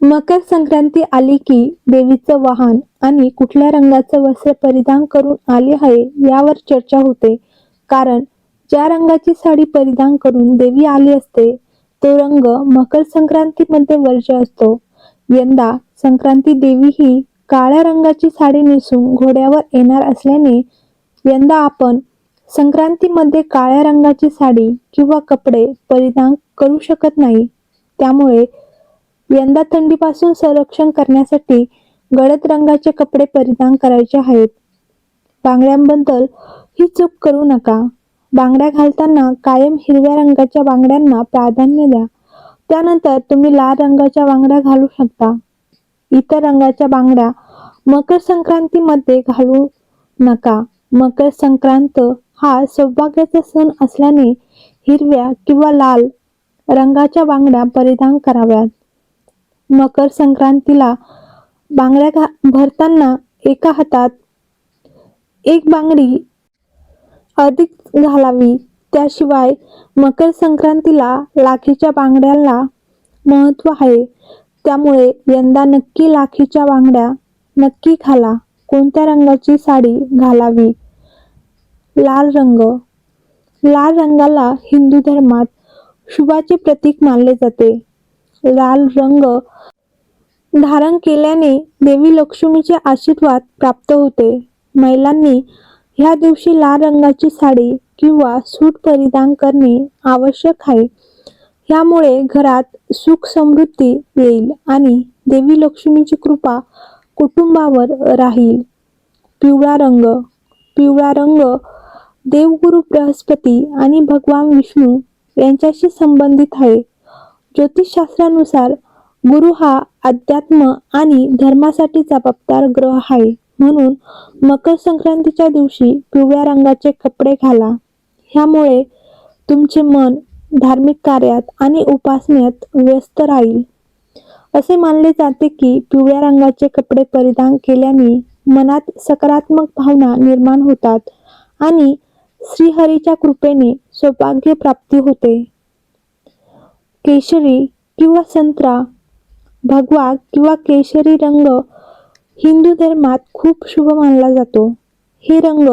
मकर संक्रांती आली की देवीचं वाहन आणि कुठल्या रंगाचं वस्त्र परिधान करून आले आहे यावर चर्चा होते. कारण ज्या रंगाची साडी परिधान करून देवी आली असते तो रंग मकर संक्रांतीमध्ये वर्ज्य असतो. यंदा संक्रांती देवी ही काळ्या रंगाची साडी नेसून घोड्यावर येणार असल्याने यंदा आपण संक्रांतीमध्ये काळ्या रंगाची साडी किंवा कपडे परिधान करू शकत नाही. त्यामुळे यंदा थंडीपासून संरक्षण करण्यासाठी गडद रंगाचे कपडे परिधान करायचे आहेत. बांगड्यांबद्दल ही चूक करू नका. बांगड्या घालताना कायम हिरव्या रंगाच्या बांगड्यांना प्राधान्य द्या. त्यानंतर तुम्ही लाल रंगाच्या बांगड्या घालू शकता. इतर रंगाच्या बांगड्या मकर संक्रांतीमध्ये घालू नका. मकर संक्रांत हा सौभाग्याचा सण असल्याने हिरव्या किंवा लाल रंगाच्या बांगड्या परिधान कराव्यात. मकर संक्रांतीला बांगड्या घा भरताना एका हातात एक बांगडी अधिक घालावी. त्याशिवाय मकर संक्रांतीला लाखीच्या बांगड्याला महत्त्व आहे. त्यामुळे यंदा नक्की लाखीच्या बांगड्या नक्की घाला. कोणत्या रंगाची साडी घालावी? लाल रंग. लाल रंगाला हिंदू धर्मात शुभाचे प्रतीक मानले जाते. लाल रंग धारण केल्याने देवी लक्ष्मीचे आशीर्वाद प्राप्त होते. महिलांनी ह्या दिवशी लाल रंगाची साडी किंवा सूट परिधान करणे आवश्यक आहे. यामुळे घरात सुख समृद्धी येईल आणि देवी लक्ष्मीची कृपा कुटुंबावर राहील. पिवळा रंग पिवळा रंग देवगुरु बृहस्पती आणि भगवान विष्णू यांच्याशी संबंधित आहे. ज्योतिषशास्त्रानुसार गुरु हा अध्यात्म आणि धर्मासाठी जबाबदार ग्रह आहे. म्हणून मकर संक्रांतीच्या दिवशी पिवळ्या रंगाचे कपडे घाला. ह्यामुळे तुमचे मन धार्मिक कार्यात आणि उपासनेत व्यस्त राहील. असे मानले जाते की पिवळ्या रंगाचे कपडे परिधान केल्याने मनात सकारात्मक भावना निर्माण होतात आणि श्रीहरीच्या कृपेने सौभाग्य प्राप्ती होते. केशरी किंवा संत्रा भगवा किंवा केशरी रंग हिंदू धर्मात खूप शुभ मानला जातो. हे रंग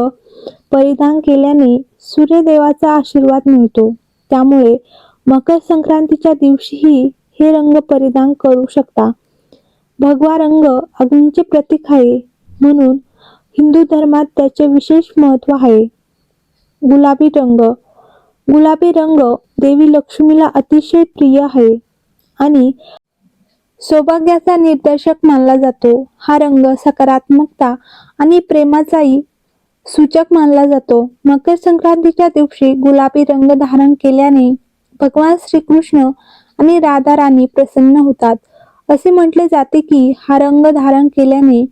परिधान केल्याने सूर्यदेवाचा आशीर्वाद मिळतो. त्यामुळे मकर संक्रांतीच्या दिवशीही हे रंग परिधान करू शकता. भगवा रंग अग्नीचे प्रतीक आहे म्हणून हिंदू धर्मात त्याचे विशेष महत्त्व आहे. गुलाबी रंग गुलाबी रंग देवी लक्ष्मीला अतिशय प्रिय आहे आणि सौभाग्याचा निर्देशक मानला जातो. हा रंग सकारात्मकता आणि प्रेमाचाही सूचक मानला जातो. मकर संक्रांतीच्या दिवशी गुलाबी रंग धारण केल्याने भगवान श्रीकृष्ण आणि राधा राणी प्रसन्न होतात. असे म्हटले जाते की हा रंग धारण केल्याने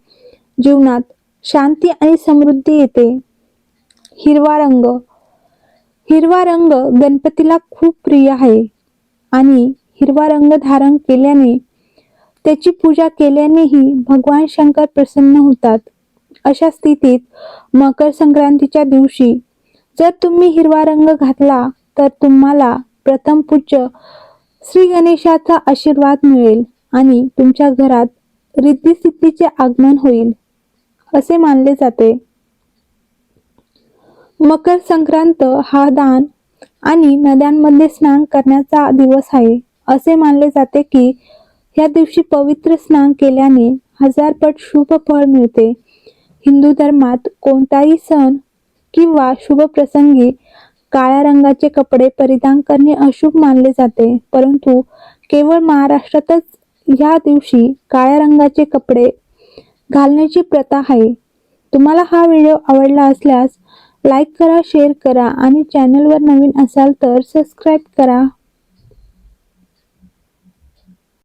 जीवनात शांती आणि समृद्धी येते. हिरवा रंग हिरवा रंग गणपतीला खूप प्रिय आहे. आणि हिरवा रंग धारण केल्याने त्याची पूजा केल्यानेही भगवान शंकर प्रसन्न होतात. अशा स्थितीत मकर संक्रांतीच्या दिवशी जर तुम्ही हिरवा रंग घातला तर तुम्हाला प्रथम पूज्य श्री गणेशाचा आशीर्वाद मिळेल आणि तुमच्या घरात रिद्धिसिद्धीचे आगमन होईल असे मानले जाते. मकर संक्रांत हा दान आणि नद्यांमध्ये स्नान करण्याचा दिवस आहे. असे मानले जाते की या दिवशी पवित्र स्नान केल्याने हजारपट शुभ फळ मिळते. हिंदू धर्मात कोणताही सण किंवा शुभ प्रसंगी काळ्या रंगाचे कपडे परिधान करणे अशुभ मानले जाते. परंतु केवळ महाराष्ट्रातच या दिवशी काळ्या रंगाचे कपडे घालण्याची प्रथा आहे. तुम्हाला हा व्हिडिओ आवडला असल्यास लाईक करा शेअर करा आणि चॅनलवर नवीन असाल तर सबस्क्राईब करा.